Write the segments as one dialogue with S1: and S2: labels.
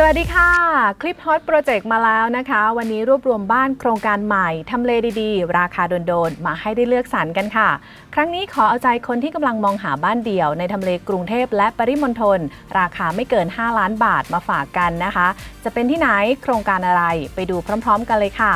S1: สวัสดีค่ะ คลิปฮอตโปรเจกต์มาแล้วนะคะ วันนี้รวบรวมบ้านโครงการใหม่ ทำเลดีๆ ราคาโดนๆ มาให้ได้เลือกสรรกันค่ะ ครั้งนี้ขอเอาใจคนที่กำลังมองหาบ้านเดี่ยว ในทำเลกรุงเทพและปริมณฑลราคาไม่เกิน 5 ล้านบาทมาฝากกันนะคะ จะเป็นที่ไหนโครงการอะไรไปดูพร้อม ๆ กันเลยค่ะ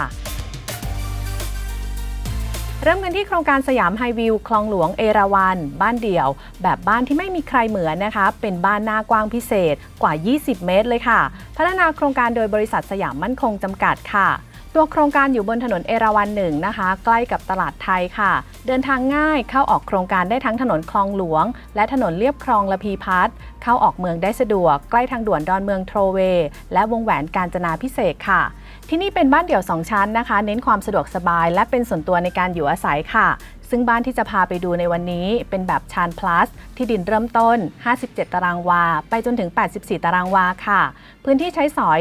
S1: เริ่มกันที่โครงการสยามไฮวิว คลองหลวงเอราวัน บ้านเดี่ยว แบบบ้านที่ไม่มีใครเหมือนนะคะ เป็นบ้านหน้ากว้างพิเศษกว่า 20 เมตรเลยค่ะ พัฒนาโครงการโดยบริษัทสยามมั่นคงจำกัดค่ะ ตัวโครงการอยู่บนถนนเอราวัณหนึ่งนะคะ ใกล้กับตลาดไทยค่ะ เดินทางง่ายเข้าออกโครงการได้ทั้งถนนคลองหลวง และถนนเลียบคลองละพีพัฒน์เข้าออกเมืองได้สะดวก ใกล้ทางด่วนดอนเมืองโทรเวย์และวงแหวนกาญจนาพิเศษค่ะ ที่นี่เป็นบ้านเดี่ยว 2 ชั้นนะคะ เน้นความสะดวกสบาย และเป็นส่วนตัวในการอยู่อาศัยค่ะ ซึ่งบ้านที่จะพาไปดูในวันนี้เป็นแบบชานพลัส ที่ดินเริ่มต้น 57 ตารางวา ไปจนถึง 84 ตารางวาค่ะ พื้นที่ใช้สอย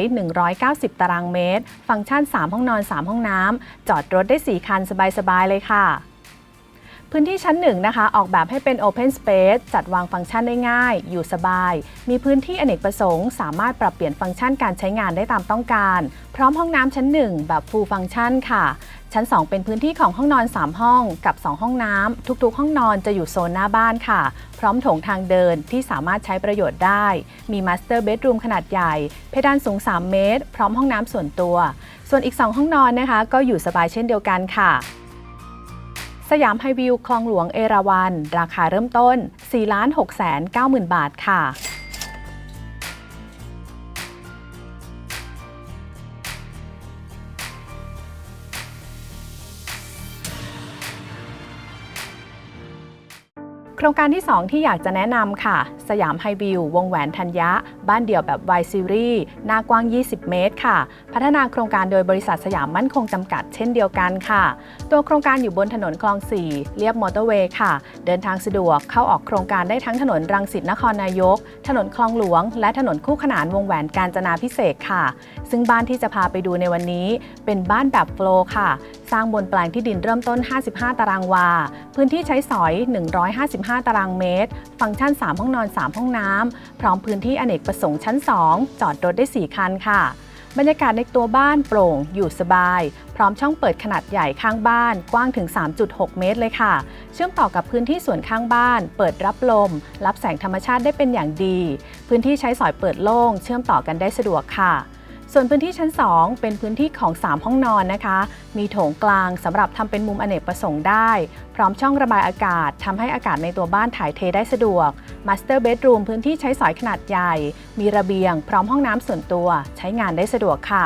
S1: 190 ตารางเมตร ฟังก์ชัน 3 ห้องนอน 3 ห้องน้ำจอดรถได้ 4 คันสบายๆเลยค่ะ พื้นที่ชั้นหนึ่งนะคะ ออกแบบให้เป็น Open Space จัดวางฟังก์ชันได้ง่าย อยู่สบาย มีพื้นที่อเนกประสงค์ สามารถปรับเปลี่ยนฟังก์ชันการใช้งานได้ตามต้องการ พร้อมห้องน้ำชั้น 1 แบบ Full Function ค่ะ ชั้น 2 เป็นพื้นที่ของห้องนอน 3 ห้อง กับ 2 ห้องน้ำทุกๆ ห้องนอนจะอยู่โซนหน้าบ้านค่ะ พร้อมโถงทางเดินที่สามารถใช้ประโยชน์ได้ มี Master Bedroom ขนาดใหญ่ เพดานสูง 3 เมตร พร้อมห้องน้ำส่วนตัว ส่วนอีก 2 ห้องนอนนะคะ ก็อยู่สบายเช่นเดียวกันค่ะ สยามไฮวิวคลองหลวงเอราวัณราคาเริ่มต้น 4 6 9 0 0 0 0 บาทค่ะ ครงการที่ 2 ที่อยากจะแนะนำค่ะ สยามไฮวิว วงแหวนธัญญะ บ้านเดี่ยวแบบ Y Series หน้ากว้าง 20 เมตร ค่ะ พัฒนาโครงการโดยบริษัทสยามมั่นคงจำกัดเช่นเดียวกันค่ะ ตัวโครงการอยู่บนถนนคลอง 4 เรียบมอเตอร์เวย์ค่ะ เดินทางสะดวกเข้าออกโครงการได้ทั้งถนนรังสิตนครนายก ถนนคลองหลวง และถนนคู่ขนานวงแหวนกาญจนาพิเศษค่ะ ซึ่งบ้านที่จะพาไปดูในวันนี้ เป็นบ้านแบบโฟล์ค่ะ สร้างบนแปลงที่ดินเริ่มต้น 55 ตารางวา พื้นที่ใช้สอย 155 ตารางเมตร ฟังก์ชัน 3 ห้องนอน 3 ห้องน้ำ พร้อมพื้นที่อเนกประสงค์ชั้น 2 จอดรถได้ 4 คันค่ะ บรรยากาศในตัวบ้านโปร่ง อยู่สบาย พร้อมช่องเปิดขนาดใหญ่ข้างบ้าน กว้างถึง 3.6 เมตรเลยค่ะ เชื่อมต่อกับพื้นที่ส่วนข้างบ้าน เปิดรับลม รับแสงธรรมชาติได้เป็นอย่างดี พื้นที่ใช้สอยเปิดโล่ง เชื่อมต่อกันได้สะดวกค่ะ ส่วนพื้นที่ชั้น 2 เป็นพื้นที่ของ 3 ห้องนอนนะคะ มีโถงกลางสำหรับทำเป็นมุมอเนกประสงค์ได้ พร้อมช่องระบายอากาศทำให้อากาศในตัวบ้านถ่ายเทได้สะดวก Master Bedroom พื้นที่ใช้สอยขนาดใหญ่ มีระเบียง พร้อมห้องน้ำส่วนตัว ใช้งานได้สะดวกค่ะ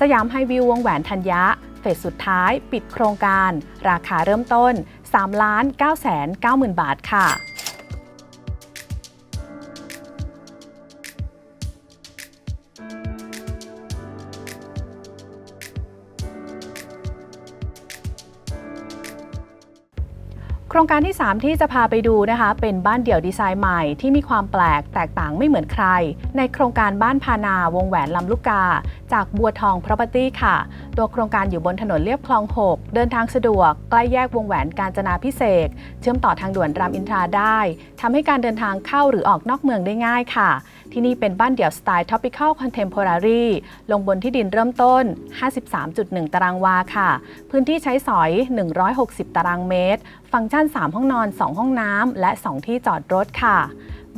S1: สยามไฮวิววงแหวนธัญญะเฟสสุดท้ายปิดโครงการ ราคาเริ่มต้น3ล้าน9 9 0 0 0 0 บาทค่ะ ครงการที่ 3 ที่จะพาไปดูนะคะ เป็นบ้านเดี่ยวดีไซน์ใหม่ที่มีความแปลกแตกต่างไม่เหมือนใคร ในโครงการบ้านพานาวงแหวนลำลูกกา จากบัวทอง Property ค่ะ ตัวโครงการอยู่บนถนนเลียบคลอง 6 เดินทางสะดวก ใกล้แยกวงแหวนกาญจนาพิเศษ เชื่อมต่อทางด่วนรามอินทราได้ทำให้การเดินทางเข้าหรือออกนอกเมืองได้ง่ายค่ะ ที่นี่เป็นบ้านเดี่ยวสไตล์ Tropical Contemporary ลงบนที่ดินเริ่มต้น 53.1 ตารางวาค่ะ พื้นที่ใช้สอย 160 ตารางเมตร ฟังก์ชัน 3 ห้องนอน 2 ห้องน้ำและ 2 ที่จอดรถค่ะ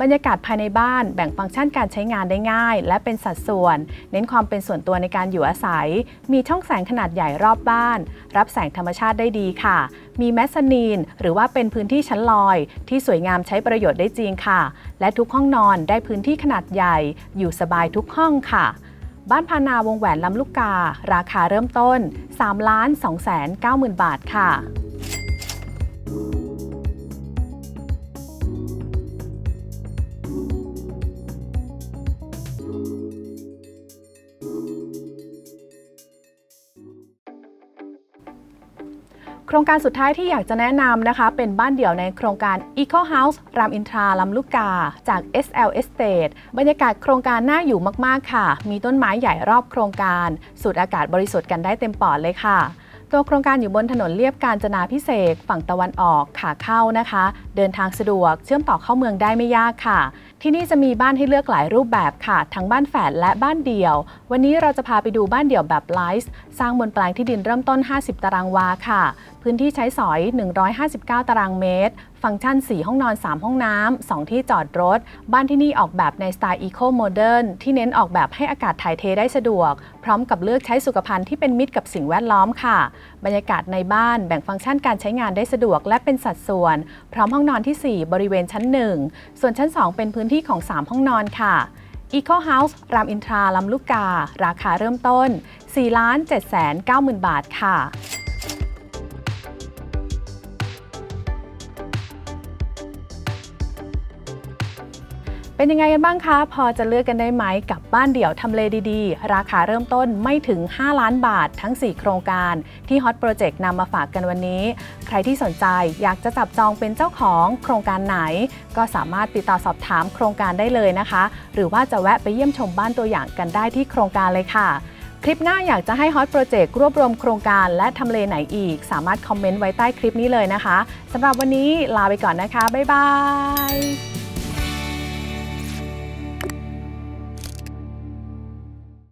S1: บรรยากาศภายในบ้านแบ่งฟังก์ชันการใช้งานได้ง่าย และเป็นสัดส่วน เน้นความเป็นส่วนตัวในการอยู่อาศัย มีช่องแสงขนาดใหญ่รอบบ้าน รับแสงธรรมชาติได้ดีค่ะ มีแมสซานีน หรือว่าเป็นพื้นที่ชั้นลอย ที่สวยงามใช้ประโยชน์ได้จริงค่ะ และทุกห้องนอนได้พื้นที่ขนาดใหญ่ อยู่สบายทุกห้องค่ะบ้านพานาวงแหวนลำลูกกา ราคาเริ่มต้น3ล้าน2แสน9หมื่นบาทค่ะ ครงการสุดท้ายที่อยากจะแนะนำนะคะ เป็นบ้านเดี่ยวในโครงการ Eco House รามอินทราลำลูกกา จาก SL Estate บรรยากาศโครงการน่าอยู่มากๆค่ะ มีต้นไม้ใหญ่รอบโครงการ สูดอากาศบริสุทธิ์กันได้เต็มปอดเลยค่ะตัวโครงการอยู่บนถนนเลียบการจนาพิเศษฝั่งตะวันออกขาเข้านะคะ เดินทางสะดวกเชื่อมต่อเข้าเมืองได้ไม่ยากค่ะ ที่นี่จะมีบ้านให้เลือกหลายรูปแบบค่ะ ทั้งบ้านแฝดและบ้านเดี่ยว วันนี้เราจะพาไปดูบ้านเดี่ยวแบบไลฟ์สร้างบนแปลงที่ดินเริ่มต้น 50 ตารางวาค่ะพื้นที่ใช้สอย 159 ตารางเมตร ฟังก์ชัน 4 ห้องนอน 3 ห้องน้ำ 2 ที่จอดรถ บ้านที่นี่ออกแบบในสไตล์อีโคโมเดิร์นที่เน้นออกแบบให้อากาศถ่ายเทได้สะดวก พร้อมกับเลือกใช้สุขภัณฑ์ที่เป็นมิตรกับสิ่งแวดล้อมค่ะ บรรยากาศในบ้านแบ่งฟังก์ชันการใช้งานได้สะดวกและเป็นสัดส่วน พร้อมห้องนอนที่ 4 บริเวณชั้น 1 ส่วนชั้น 2 เป็นพื้นที่ของ 3 ห้องนอนค่ะ Eco House รามอินทราลำลูกกา ราคาเริ่มต้น 4 7 9 0 0 0 0 บาทค่ะ เป็นยังไงกันบ้างคะ พอจะเลือกกันได้ไหมกับบ้านเดี่ยวทำเลดีๆ ราคาเริ่มต้นไม่ถึง 5 ล้านบาททั้ง 4 โครงการที่ Hot Project นำมาฝากกันวันนี้ ใครที่สนใจอยากจะจับจองเป็นเจ้าของโครงการไหน ก็สามารถติดต่อสอบถามโครงการได้เลยนะคะ หรือว่าจะแวะไปเยี่ยมชมบ้านตัวอย่างกันได้ที่โครงการเลยค่ะคลิปหน้าอยากจะให้ Hot Project รวบรวมโครงการและทำเลไหนอีก สามารถคอมเมนต์ไว้ใต้คลิปนี้เลยนะคะสำหรับวันนี้ลาไปก่อนนะคะ บ๊ายบาย